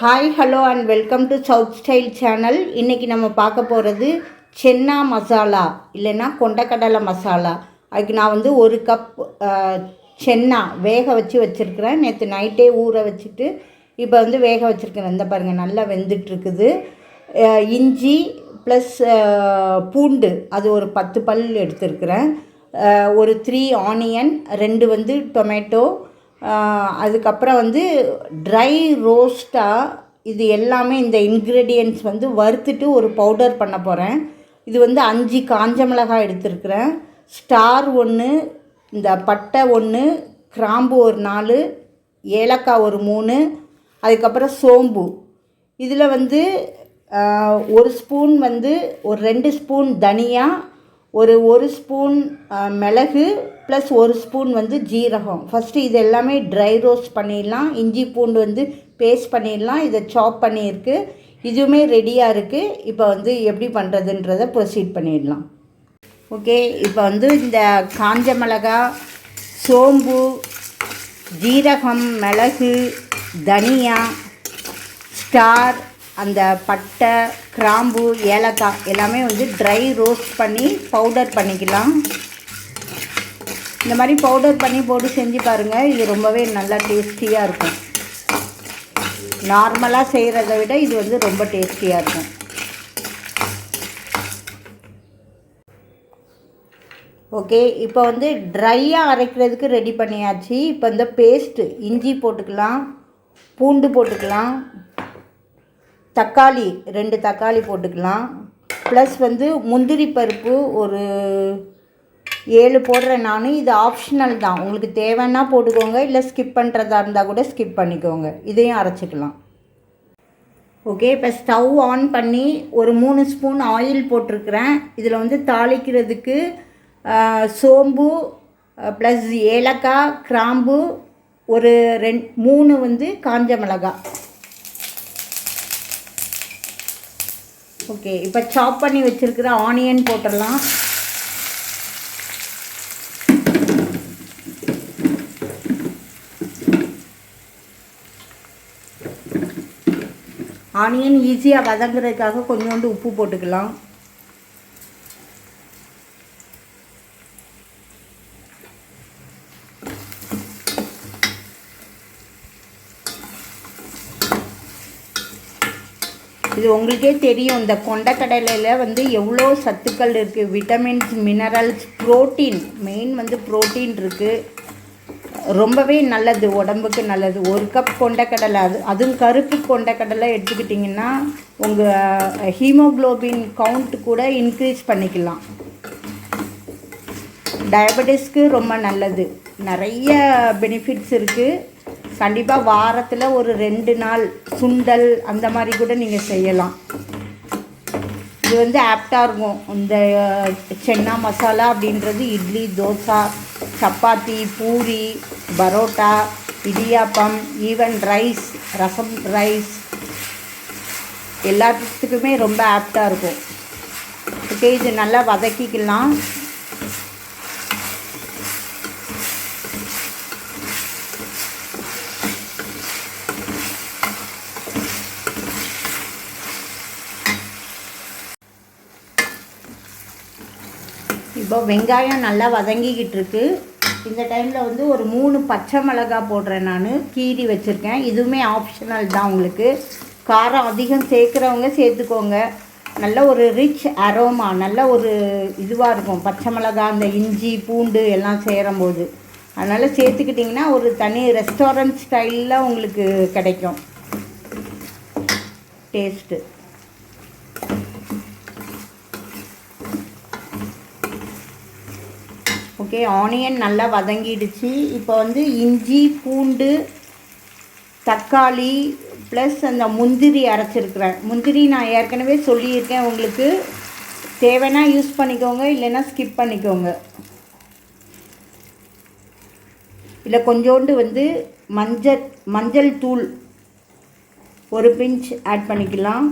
Hi hello and welcome to south style channel இன்றைக்கி நம்ம பார்க்க போகிறது சென்னா மசாலா இல்லைன்னா கொண்டக்கடலை மசாலா அதுக்கு நான் வந்து ஒரு கப் சென்னா வேக வச்சு வச்சுருக்கிறேன். நேற்று நைட்டே ஊற வச்சுட்டு இப்போ வந்து வேக வச்சுருக்கிறேன். இந்த பாருங்கள் நல்லா வெந்துட்டுருக்குது. இஞ்சி ப்ளஸ் பூண்டு அது ஒரு பத்து பல் எடுத்துருக்கிறேன். ஒரு த்ரீ ஆனியன் ரெண்டு வந்து டொமேட்டோ அதுக்கப்புறம் வந்து ட்ரை ரோஸ்ட்டாக இது எல்லாமே இந்த இன்க்ரீடியன்ட்ஸ் வந்து வறுத்துட்டு ஒரு பவுடர் பண்ண போகிறேன் இது வந்து அஞ்சு காஞ்ச மிளகாய் எடுத்துருக்குறேன். ஸ்டார் ஒன்று இந்த பட்டை ஒன்று கிராம்பு ஒரு நாலு ஏலக்காய் ஒரு மூணு அதுக்கப்புறம் சோம்பு. இதில் வந்து ஒரு ஸ்பூன் வந்து ஒரு ரெண்டு ஸ்பூன் தனியா ஒரு ஒரு ஸ்பூன் மிளகு ப்ளஸ் ஒரு ஸ்பூன் வந்து ஜீரகம். ஃபஸ்ட்டு இது எல்லாமே ட்ரை ரோஸ்ட் பண்ணிடலாம். இஞ்சி பூண்டு வந்து பேஸ்ட் பண்ணிடலாம். இதை சாப் பண்ணியிருக்கு இதுவுமே ரெடியாக இருக்குது இப்போ வந்து எப்படி பண்ணுறதுன்றதை ப்ரொசீட் பண்ணிடலாம். ஓகே இப்போ வந்து இந்த காஞ்ச மிளகா சோம்பு ஜீரகம் மிளகு தனியா ஸ்டார் அந்த பட்டை கிராம்பு ஏலக்காய் எல்லாமே வந்து ட்ரை ரோஸ்ட் பண்ணி பவுடர் பண்ணிக்கலாம். இந்த மாதிரி பவுடர் பண்ணி போட்டு செஞ்சு பாருங்கள் இது ரொம்பவே நல்லா டேஸ்டியாக இருக்கும். நார்மலாக செய்கிறத விட இது வந்து ரொம்ப டேஸ்டியாக இருக்கும். ஓகே இப்போ வந்து ட்ரையாக அரைக்கிறதுக்கு ரெடி பண்ணியாச்சு. இப்போ இந்த பேஸ்ட்டு இஞ்சி போட்டுக்கலாம் பூண்டு போட்டுக்கலாம் தக்காளி ரெண்டு தக்காளி போட்டுக்கலாம். ப்ளஸ் வந்து முந்திரி பருப்பு ஒரு ஏழு போடுறேன் நான் இது ஆப்ஷனல் தான். உங்களுக்கு தேவைன்னா போட்டுக்கோங்க இல்லை ஸ்கிப் பண்ணுறதா இருந்தால் கூட ஸ்கிப் பண்ணிக்கோங்க. இதையும் அரைச்சிக்கலாம். ஓகே இப்போ ஸ்டவ் ஆன் பண்ணி ஒரு மூணு ஸ்பூன் ஆயில் போட்டிருக்கிறேன். இதில் வந்து தாளிக்கிறதுக்கு சோம்பு ப்ளஸ் ஏலக்காய் கிராம்பு ஒரு ரெண் மூணு வந்து காஞ்ச மிளகாய். ஓகே இப்போ சாப் பண்ணி வச்சுருக்கிற ஆனியன் போட்டுடலாம். ஆனியன் ஈஸியாக வதங்குறதுக்காக கொஞ்சோண்டு உப்பு போட்டுக்கலாம். இது உங்களுக்கே தெரியும் இந்த கொண்டக்கடலையில் வந்து எவ்வளோ சத்துக்கள் இருக்குது விட்டமின்ஸ் மினரல்ஸ் புரோட்டீன் மெயின் வந்து புரோட்டீன் இருக்குது ரொம்பவே நல்லது உடம்புக்கு நல்லது. ஒரு கப் கொண்டக்கடலை அது அதுவும் கருப்பு கொண்டக்கடலை எடுத்துக்கிட்டிங்கன்னா உங்கள் ஹீமோகுளோபின் கவுண்ட் கூட இன்க்ரீஸ் பண்ணிக்கலாம். டயபெட்டிஸ்க்கு ரொம்ப நல்லது. நிறைய பெனிஃபிட்ஸ் இருக்குது கண்டிப்பாக வாரத்தில் ஒரு ரெண்டு நாள் சுண்டல் அந்த மாதிரி கூட நீங்கள் செய்யலாம். இது வந்து ஆப்டாக இருக்கும். இந்த சென்னா மசாலா அப்படின்றது idli dosa chapati puri parotta idiyappam even rice rasam rice எல்லாத்துக்குமே ரொம்ப ஆப்டாக இருக்கும். ஓகே இது நல்லா வதக்கிக்கலாம். இப்போ வெங்காயம் நல்லா வதங்கிக்கிட்டு இருக்கு இந்த டைமில் வந்து ஒரு மூணு பச்சை மிளகாய் போடுறேன் நான். கீரி வச்சுருக்கேன். இதுவுமே ஆப்ஷனல் தான் உங்களுக்கு. காரம் அதிகம் சேர்க்குறவங்க சேர்த்துக்கோங்க. நல்ல ஒரு ரிச் அரோமா நல்ல ஒரு இதுவாக இருக்கும். பச்சை மிளகாய் அந்த இஞ்சி பூண்டு எல்லாம் சேரும்போது அதனால் சேர்த்துக்கிட்டிங்கன்னா ஒரு தனி ரெஸ்டாரண்ட் ஸ்டைலில் உங்களுக்கு கிடைக்கும். டேஸ்ட்டு ஓகே ஆனியன் நல்லா வதங்கிடுச்சு. இப்போ வந்து இஞ்சி பூண்டு தக்காளி ப்ளஸ் அந்த முந்திரி அரைச்சிருக்கிறேன். முந்திரி நான் ஏற்கனவே சொல்லியிருக்கேன் உங்களுக்கு. தேவைன்னா யூஸ் பண்ணிக்கோங்க இல்லைன்னா ஸ்கிப் பண்ணிக்கோங்க. இல்லை கொஞ்சோண்டு வந்து மஞ்சள் மஞ்சள் தூள் ஒரு பிஞ்ச் ஆட் பண்ணிக்கலாம்.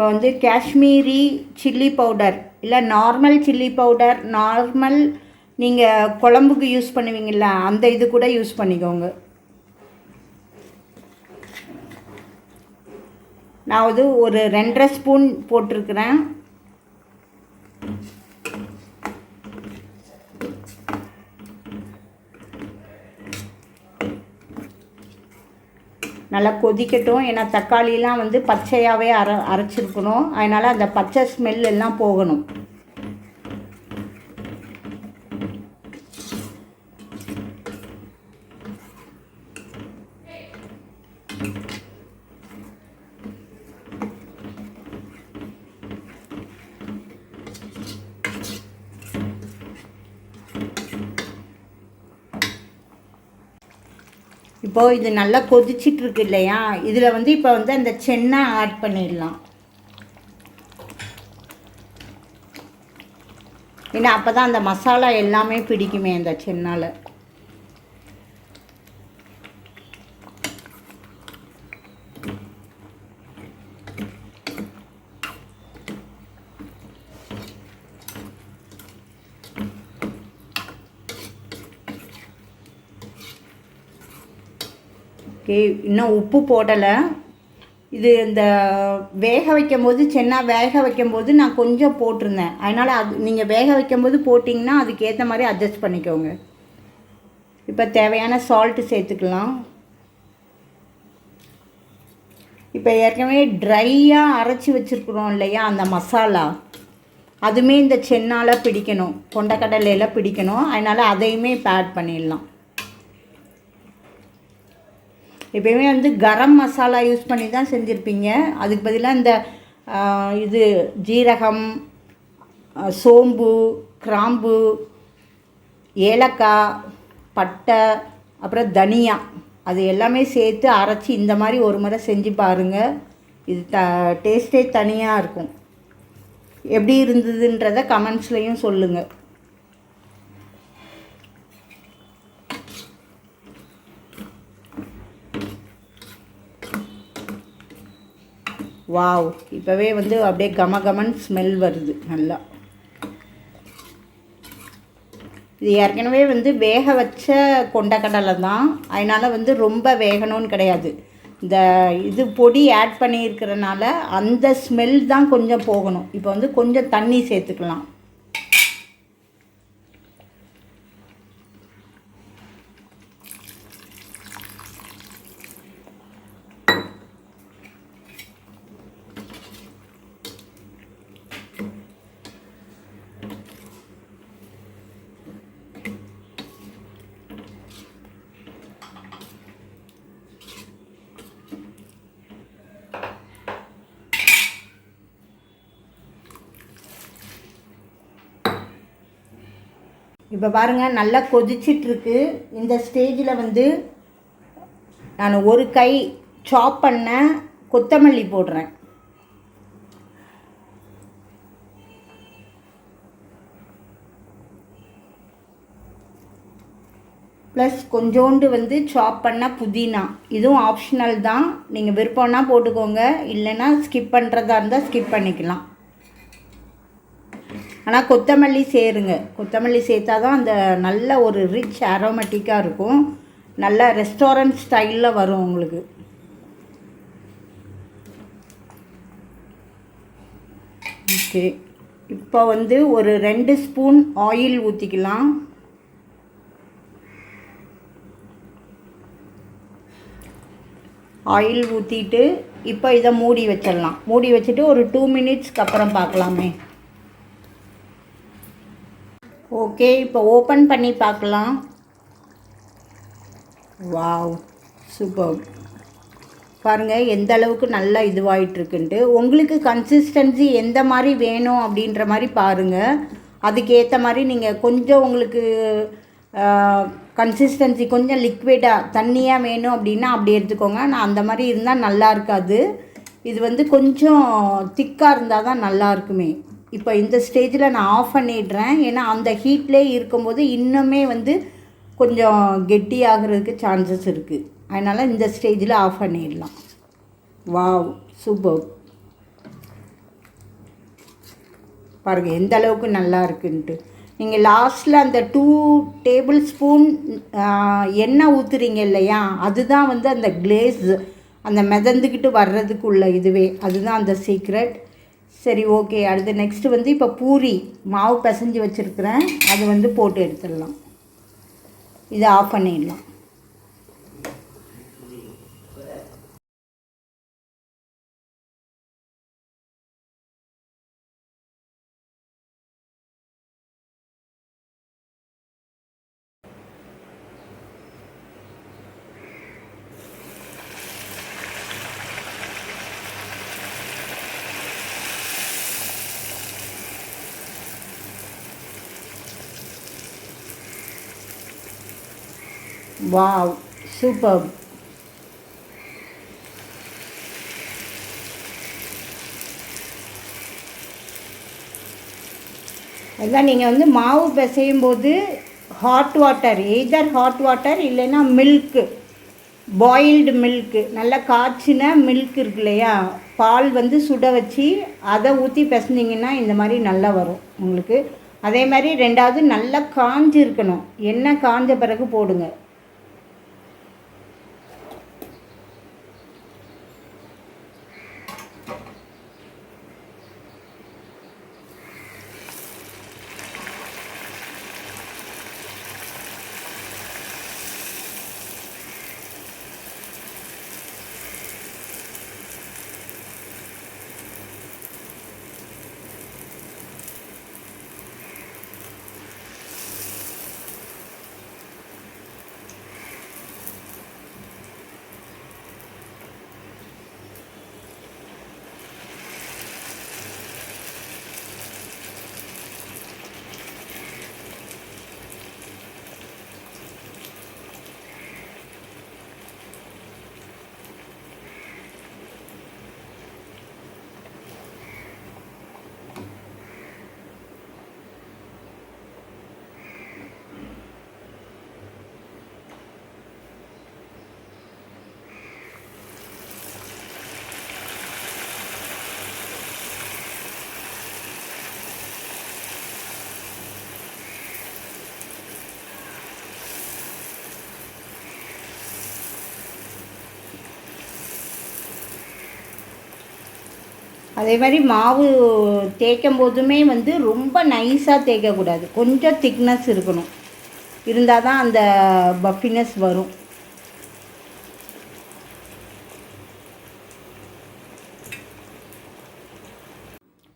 இப்போ வந்து காஷ்மீரி சில்லி பவுடர் இல்லை நார்மல் சில்லி பவுடர் நார்மல் நீங்கள் குழம்புக்கு யூஸ் பண்ணுவீங்கள்ல அந்த இது கூட யூஸ் பண்ணிக்கோங்க. நான் வந்து ஒரு ரெண்டரை ஸ்பூன் போட்டிருக்கிறேன். நல்லா கொதிக்கட்டும். ஏன்னா தக்காளிலாம் வந்து பச்சையாகவே அர அரைச்சிருக்கணும். அதனால் அந்த பச்சை ஸ்மெல் எல்லாம் போகணும். இப்போது இது நல்லா கொதிச்சிட்ருக்கு இல்லையா இதில் வந்து இப்போ வந்து அந்த சென்னை ஆட் பண்ணிடலாம். ஏன்னா அப்போ தான் அந்த மசாலா எல்லாமே பிடிக்குமே அந்த சென்னால். ஓகே இன்னும் உப்பு போடலை. இது இந்த வேக வைக்கும் போது சென்னா வேக வைக்கும் போது நான் கொஞ்சம் போட்டிருந்தேன். அதனால் அது நீங்கள் வேக வைக்கும் போது போட்டிங்கன்னா அதுக்கேற்ற மாதிரி அட்ஜஸ்ட் பண்ணிக்கோங்க. இப்போ தேவையான சால்ட்டு சேர்த்துக்கலாம். இப்போ ஏற்கனவே ட்ரையாக அரைச்சி வச்சுருக்குறோம் இல்லையா அந்த மசாலா. அதுவுமே இந்த சென்னால் பிடிக்கணும். கொண்டக்கடலையில் பிடிக்கணும். அதனால் அதையுமே இப்போ ஆட் பண்ணிடலாம். எப்பயுமே வந்து கரம் மசாலா யூஸ் பண்ணி தான் செஞ்சுருப்பீங்க. அதுக்கு பதிலாக இந்த இது ஜீரகம் சோம்பு கிராம்பு ஏலக்காய் பட்டை அப்புறம் தனியா அது எல்லாமே சேர்த்து அரைச்சி இந்த மாதிரி ஒரு முறை செஞ்சு பாருங்கள் இது த டேஸ்ட்டே தனியாக இருக்கும். எப்படி இருந்ததுன்றதை கமெண்ட்ஸ்லேயும் சொல்லுங்கள் வாவ். இப்போவே வந்து அப்படியே கம கமன் ஸ்மெல் வருது நல்லா. இது ஏற்கனவே வந்து வேக வச்ச கொண்டக்கடலை தான். அதனால் வந்து ரொம்ப வேகணும்னு கிடையாது. இந்த இது பொடி ஆட் பண்ணியிருக்கிறனால அந்த ஸ்மெல் தான் கொஞ்சம் போகணும். இப்போ வந்து கொஞ்சம் தண்ணி சேர்த்துக்கலாம். இப்போ பாருங்கள் நல்லா கொதிச்சிட்ருக்கு. இந்த ஸ்டேஜில் வந்து நான் ஒரு கை சாப் பண்ண கொத்தமல்லி போடுறேன். ப்ளஸ் கொஞ்சோண்டு வந்து சாப் பண்ண புதினா. இதுவும் ஆப்ஷனல் தான். நீங்கள் விருப்பம்னா போட்டுக்கோங்க. இல்லைன்னா ஸ்கிப் பண்ணுறதா இருந்தால் ஸ்கிப் பண்ணிக்கலாம். ஆனால் கொத்தமல்லி சேருங்க. கொத்தமல்லி சேர்த்தா தான் அந்த நல்ல ஒரு ரிச் அரோமேட்டிக்காக இருக்கும். நல்ல ரெஸ்டாரண்ட் ஸ்டைலில் வரும் உங்களுக்கு. ஓகே இப்போ வந்து ஒரு ரெண்டு ஸ்பூன் ஆயில் ஊற்றிக்கலாம் ஆயில் ஊற்றிட்டு இப்போ இதை மூடி வச்சிடலாம். மூடி வச்சுட்டு ஒரு டூ மினிட்ஸ்க்கு அப்புறம் பார்க்கலாமே. ஓகே இப்போ ஓப்பன் பண்ணி பார்க்கலாம். வாவ் சூப்பர் பாருங்கள் எந்த அளவுக்கு நல்லா இதுவாகிட்டுருக்குன்ட்டு உங்களுக்கு கன்சிஸ்டன்சி எந்த மாதிரி வேணும் அப்படின்ற மாதிரி பாருங்கள் அதுக்கேற்ற மாதிரி நீங்கள் கொஞ்சம் உங்களுக்கு கன்சிஸ்டன்சி கொஞ்சம் லிக்விடாக தண்ணியாக வேணும் அப்படின்னா அப்படி எடுத்துக்கோங்க. நான் அந்த மாதிரி இருந்தால் நல்லா இருக்காது. இது வந்து கொஞ்சம் திக்காக இருந்தால் தான் நல்லா இருக்குமே. இப்போ இந்த ஸ்டேஜில் நான் ஆஃப் பண்ணிடுறேன். ஏன்னா அந்த ஹீட்லேயே இருக்கும்போது இன்னுமே வந்து கொஞ்சம் கெட்டி ஆகிறதுக்கு சான்சஸ் இருக்குது அதனால் இந்த ஸ்டேஜில் ஆஃப் பண்ணிடலாம். வாவ் சூப்பர் பாருங்கள் எந்த அளவுக்கு நல்லா இருக்குன்ட்டு. நீங்கள் லாஸ்ட்டில் அந்த டூ டேபிள் ஸ்பூன் எண்ணெய் ஊற்றுறீங்க இல்லையா? அதுதான் வந்து அந்த கிளேஸ் அந்த மிதந்துக்கிட்டு வர்றதுக்குள்ள இதுவே. அதுதான் அந்த சீக்ரெட் சரி ஓகே அடுத்து நெக்ஸ்ட்டு வந்து இப்போ பூரி மாவு பிசைஞ்சு வச்சுருக்கிறேன். அது வந்து போட்டு எடுத்துடலாம். இதை ஆஃப் பண்ணிடலாம். வாவ் சூப்பர் அதான் நீங்கள் வந்து மாவு பிசையும் போது hot water either hot water இல்லைன்னா மில்க்கு பாயில்டு மில்க்கு நல்லா காய்ச்சின மில்க் இருக்கு இல்லையா? பால் வந்து சுட வச்சு அதை ஊற்றி பிசைஞ்சிங்கன்னா இந்த மாதிரி நல்லா வரும் உங்களுக்கு. அதே மாதிரி ரெண்டாவது நல்லா காஞ்சி இருக்கணும் எண்ணெய் காஞ்ச பிறகு போடுங்க. அதே மாதிரி மாவு தேய்க்கும் போதுமே வந்து ரொம்ப நைஸாக தேய்க்கக்கூடாது. கொஞ்சம் திக்னஸ் இருக்கணும். இருந்தால் தான் அந்த பஃபினஸ் வரும்.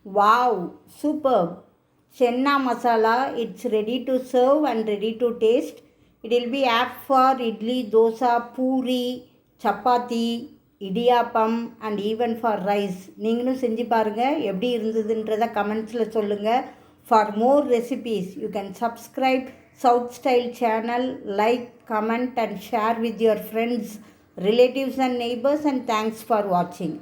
Wow! Super chana masala it's ready to serve and ready to taste it will be apt for idli dosa puri chapati idiyappam and even for rice நீங்களும் செஞ்சு பாருங்கள் எப்படி இருந்ததுன்றதை கமெண்ட்ஸில் சொல்லுங்கள் for more recipes you can subscribe south style channel like comment and share with your friends relatives and neighbours and thanks for வாட்சிங்